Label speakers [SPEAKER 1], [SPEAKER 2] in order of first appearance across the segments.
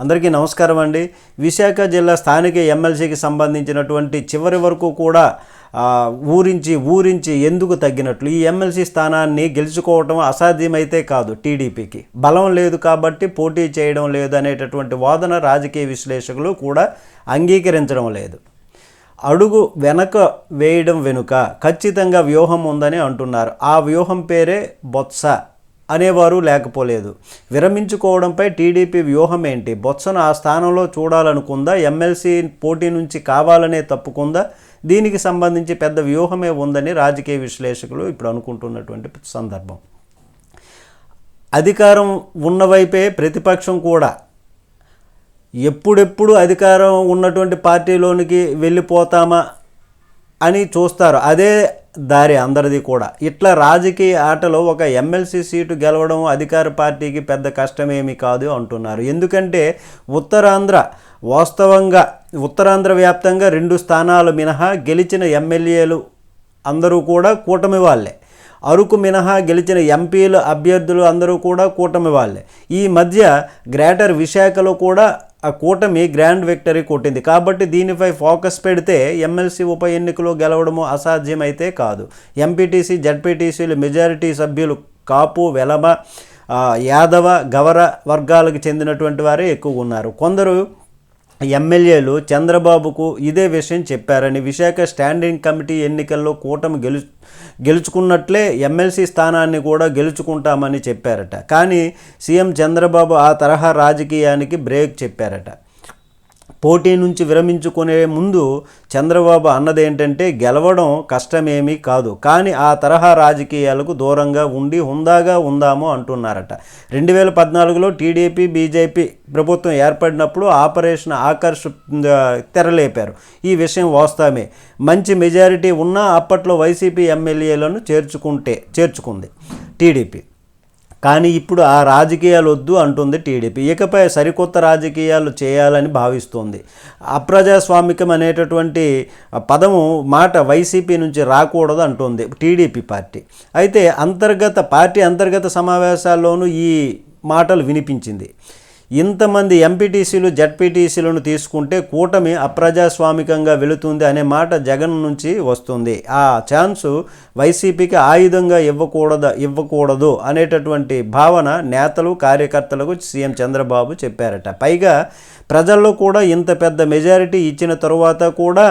[SPEAKER 1] అందరికీ నమస్కారం అండి. విశాఖ జిల్లా స్థానిక ఎమ్మెల్సీకి సంబంధించినటువంటి చివరి వరకు కూడా ఊరించి ఊరించి ఎందుకు తగ్గినట్లు? ఈ ఎమ్మెల్సీ స్థానాన్ని గెలుచుకోవటం అసాధ్యమైతే కాదు టీడీపీకి. బలం లేదు కాబట్టి పోటీ చేయడం లేదు అనేటటువంటి వాదన రాజకీయ విశ్లేషకులు కూడా అంగీకరించడం లేదు. అడుగు వెనక వేయడం వెనుక ఖచ్చితంగా వ్యూహం ఉందని అంటున్నారు. ఆ వ్యూహం పేరే బొత్స. అనేవారు లేకపోలేదు. విరమించుకోవడంపై టీడీపీ వ్యూహం ఏంటి? బొత్సను ఆ స్థానంలో చూడాలనుకుందా? ఎమ్మెల్సీ పోటీ నుంచి కావాలనే తప్పుకుందా? దీనికి సంబంధించి పెద్ద వ్యూహమే ఉందని రాజకీయ విశ్లేషకులు ఇప్పుడు అనుకుంటున్నటువంటి సందర్భం. అధికారం ఉన్నవైపే ప్రతిపక్షం కూడా. ఎప్పుడెప్పుడు అధికారం ఉన్నటువంటి పార్టీలోనికి వెళ్ళిపోతామా? అని చూస్తారు. అదే దారి అందరిది కూడా. ఇట్లా రాజకీయ ఆటలో ఒక ఎమ్మెల్సీ సీటు గెలవడం అధికార పార్టీకి పెద్ద కష్టమేమి కాదు అంటున్నారు. ఎందుకంటే ఉత్తరాంధ్ర వాస్తవంగా ఉత్తరాంధ్ర వ్యాప్తంగా రెండు స్థానాలు మినహా గెలిచిన ఎమ్మెల్యేలు అందరూ కూడా కూటమి వాళ్ళే. అరకు మినహా గెలిచిన ఎంపీలు అభ్యర్థులు అందరూ కూడా కూటమి వాళ్ళే. ఈ మధ్య గ్రేటర్ విశాఖలో కూడా ఆ కూటమి గ్రాండ్ విక్టరీ కొట్టింది. కాబట్టి దీనిపై ఫోకస్ పెడితే ఎమ్మెల్సీ ఉప ఎన్నికలో గెలవడము అసాధ్యమైతే కాదు. ఎంపీటీసీ జడ్పీటీసీలు మెజారిటీ సభ్యులు కాపు వెలమ యాదవ గవర వర్గాలకు చెందినటువంటి వారే ఎక్కువ ఉన్నారు. కొందరు ఎమ్మెల్యేలు చంద్రబాబుకు ఇదే విషయం చెప్పారని విశాఖ స్టాండింగ్ కమిటీ ఎన్నికల్లో కూటమి గెలు గెలుచుకున్నట్లే ఎమ్మెల్సీ స్థానాన్ని కూడా గెలుచుకుంటామని చెప్పారట. కానీ సీఎం చంద్రబాబు ఆ తరహా రాజకీయానికి బ్రేక్ చెప్పారట. పోటీ నుంచి విరమించుకునే ముందు చంద్రబాబు అన్నదేంటంటే గెలవడం కష్టమేమీ కాదు. కానీ ఆ తరహా రాజకీయాలకు దూరంగా ఉండి హుందాగా ఉందాము అంటున్నారట. రెండు వేల పద్నాలుగులో టీడీపీ బీజేపీ ప్రభుత్వం ఏర్పడినప్పుడు ఆపరేషన్ ఆకర్ష్ తెరలేపారు. ఈ విషయం వాస్తవమే. మంచి మెజారిటీ ఉన్నా అప్పట్లో వైసీపీ ఎమ్మెల్యేలను చేర్చుకుంటే చేర్చుకుంది టీడీపీ. కానీ ఇప్పుడు ఆ రాజకీయాలు వద్దు అంటుంది టీడీపీ. ఇకపై సరికొత్త రాజకీయాలు చేయాలని భావిస్తోంది. అప్రజాస్వామికం అనేటటువంటి పదము మాట వైసీపీ నుంచి రాకూడదు అంటుంది టీడీపీ పార్టీ. అయితే అంతర్గత పార్టీ అంతర్గత సమావేశాల్లోనూ ఈ మాటలు వినిపించింది. ఇంతమంది ఎంపీటీసీలు జడ్పీటీసీలను తీసుకుంటే కూటమి అప్రజాస్వామికంగా వెళుతుంది అనే మాట జగన్ నుంచి వస్తుంది. ఆ ఛాన్సు వైసీపీకి ఆయుధంగా ఇవ్వకూడదు ఇవ్వకూడదు అనేటటువంటి భావన నేతలు కార్యకర్తలకు సీఎం చంద్రబాబు చెప్పారట. పైగా ప్రజల్లో కూడా ఇంత పెద్ద మెజారిటీ ఇచ్చిన తరువాత కూడా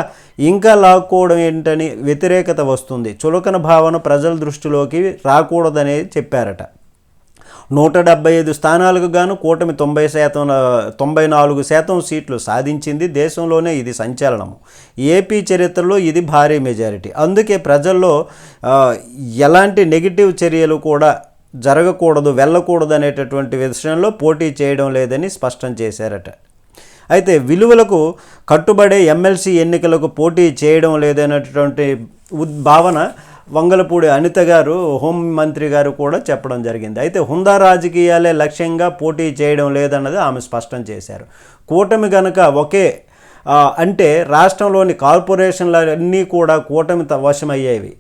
[SPEAKER 1] ఇంకా లాక్కోవడం ఏంటని వ్యతిరేకత వస్తుంది. చులకన భావన ప్రజల దృష్టిలోకి రాకూడదనేది చెప్పారట. నూట డెబ్బై ఐదు స్థానాలకు గాను కూటమి తొంభై శాతం తొంభై నాలుగు శాతం సీట్లు సాధించింది దేశంలోనే ఇది సంచలనము. ఏపీ చరిత్రలో ఇది భారీ మెజారిటీ. అందుకే ప్రజల్లో ఎలాంటి నెగిటివ్ చర్యలు కూడా జరగకూడదు వెళ్ళకూడదు అనేటటువంటి విషయంలో పోటీ చేయడం లేదని స్పష్టం చేశారట. అయితే విలువలకు కట్టుబడే ఎమ్మెల్సీ ఎన్నికలకు పోటీ చేయడం లేదనేటటువంటి ఉద్ భావన వంగలపూడి అనిత గారు హోంమంత్రి గారు కూడా చెప్పడం జరిగింది. అయితే హుందా రాజకీయాలే లక్ష్యంగా పోటీ చేయడం లేదన్నది ఆమె స్పష్టం చేశారు. కూటమి గనక ఒకే అంటే రాష్ట్రంలోని కార్పొరేషన్లన్నీ కూడా కూటమి త- వశమయ్యేవి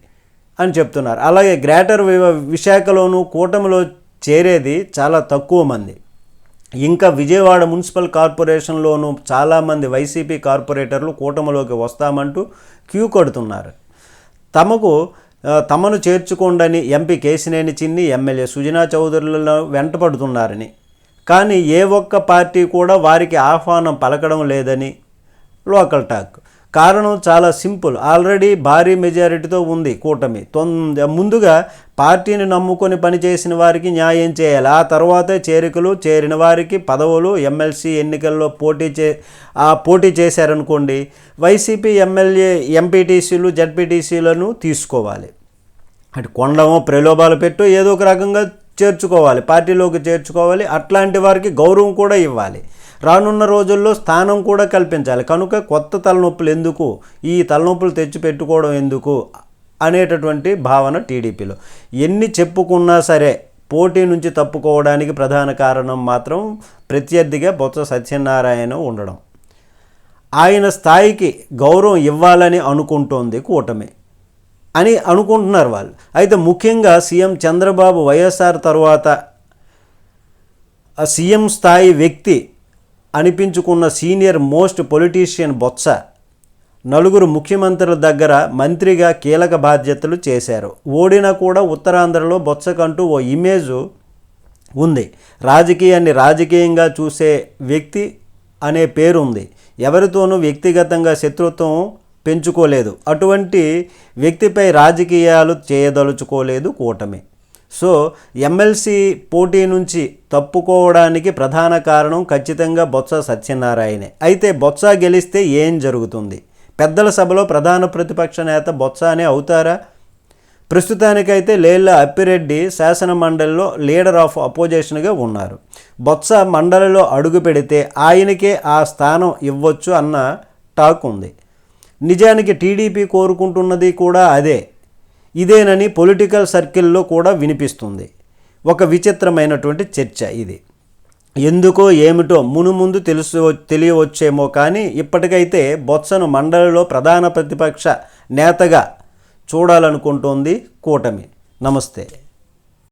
[SPEAKER 1] అని చెప్తున్నారు. అలాగే గ్రేటర్ వి- కూటమిలో చేరేది చాలా తక్కువ మంది. ఇంకా విజయవాడ మున్సిపల్ కార్పొరేషన్లోనూ చాలామంది వైసీపీ కార్పొరేటర్లు కూటమిలోకి వస్తామంటూ క్యూ కడుతున్నారు. తమకు తమను చేర్చుకోండని ఎంపీ కేసినేని చిన్ని ఎమ్మెల్యే సుజనా చౌదరులలో వెంటపడుతున్నారని. కానీ ఏ ఒక్క పార్టీ కూడా వారికి ఆహ్వానం పలకడం లేదని లోకల్ టాక్. కారణం చాలా సింపుల్. ఆల్రెడీ భారీ మెజారిటీతో ఉంది కూటమి. తొంద ముందుగా పార్టీని నమ్ముకొని పనిచేసిన వారికి న్యాయం చేయాలి. ఆ తర్వాతే చేరికలు చేరిన వారికి పదవులు ఎమ్మెల్సీ ఎన్నికల్లో పోటీ చే ఆ పోటీ చేశారనుకోండి వైసీపీ ఎమ్మెల్యే ఎంపీటీసీలు జడ్పీటీసీలను తీసుకోవాలి. అటు కొండమో ప్రలోభాలు పెట్టు ఏదో ఒక రకంగా చేర్చుకోవాలి. పార్టీలోకి చేర్చుకోవాలి. అట్లాంటి వారికి గౌరవం కూడా ఇవ్వాలి. రానున్న రోజుల్లో స్థానం కూడా కల్పించాలి. కనుక కొత్త తలనొప్పులు ఎందుకు? ఈ తలనొప్పులు తెచ్చి పెట్టుకోవడం ఎందుకు? అనేటటువంటి భావన టీడీపీలో. ఎన్ని చెప్పుకున్నా సరే పోటీ నుంచి తప్పుకోవడానికి ప్రధాన కారణం మాత్రం ప్రత్యర్థిగా బొత్స సత్యనారాయణ ఉండడం. ఆయన స్థాయికి గౌరవం ఇవ్వాలని అనుకుంటోంది కూటమి అని అనుకుంటున్నారు వాళ్ళు. అయితే ముఖ్యంగా సీఎం చంద్రబాబు వైఎస్ఆర్ తర్వాత ఆ సీఎం స్థాయి వ్యక్తి అనిపించుకున్న సీనియర్ మోస్ట్ పొలిటీషియన్ బొత్స నలుగురు ముఖ్యమంత్రుల దగ్గర మంత్రిగా కీలక బాధ్యతలు చేశారు. ఓడినా కూడా ఉత్తరాంధ్రలో బొత్సకంటూ ఓ ఇమేజు ఉంది. రాజకీయాన్ని రాజకీయంగా చూసే వ్యక్తి అనే పేరు ఉంది ఎవరితోనూ వ్యక్తిగతంగా శత్రుత్వం పెంచుకోలేదు. అటువంటి వ్యక్తిపై రాజకీయాలు చేయదలుచుకోలేదు కూటమి. సో ఎమ్మెల్సీ పోటీ నుంచి తప్పుకోవడానికి ప్రధాన కారణం ఖచ్చితంగా బొత్స సత్యనారాయణే. అయితే బొత్స గెలిస్తే ఏం జరుగుతుంది? పెద్దల సభలో ప్రధాన ప్రతిపక్ష నేత బొత్సానే అవుతారా? ప్రస్తుతానికైతే లేళ్ళ అప్పిరెడ్డి శాసన మండలిలో లీడర్ ఆఫ్ అపోజిషన్గా ఉన్నారు. బొత్స మండలిలో అడుగు పెడితే ఆయనకే ఆ స్థానం ఇవ్వచ్చు అన్న టాక్ ఉంది. నిజానికి టీడీపీ కోరుకుంటున్నది కూడా అదే. ఇదేనని పొలిటికల్ సర్కిల్లో కూడా వినిపిస్తుంది. ఒక విచిత్రమైనటువంటి చర్చ ఇది. ఎందుకో ఏమిటో మునుముందు తెలుసు తెలియవచ్చేమో కానీ ఇప్పటికైతే బొత్సను మండలిలో ప్రధాన ప్రతిపక్ష నేతగా చూడాలనుకుంటోంది కూటమి. నమస్తే.